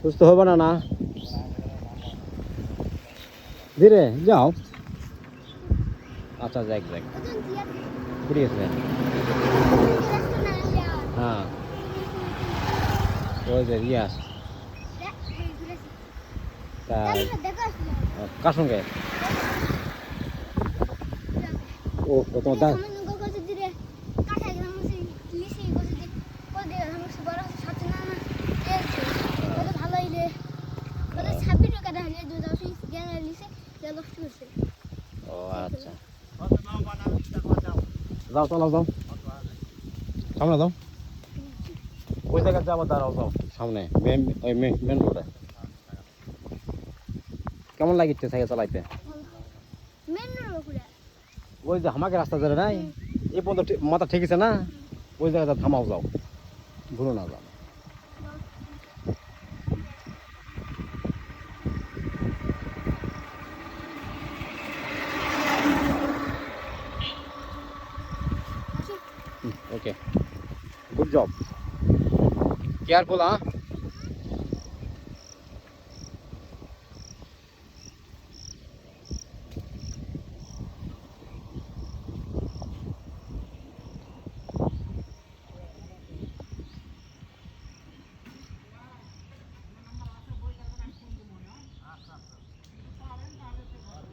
সুস্থ হবে না না? ধীরে, যাও। আচ্ছা যাক যাক। ঘুরে গেছে হ্যাঁ। ওই যে ইয়াস কার সঙ্গে? ও ও আচ্ছা। যাও চলো যাও। সামনে যাও। ওই জায়গায় যাব দাঁড়াও যাও সামনে মেন ওই মেন মেন রোডে কেমন লাগিচ্ছে সাইকেল চালাইতে? ওই যে আমাকে রাস্তা ধরে নাই এই পর্যন্ত ঠিক- মাথা ঠেকেছে না? ওই জায়গাটা থামাও যাও। ঘুরো না যাও ओके गुड जॉब केयरफुल हाँ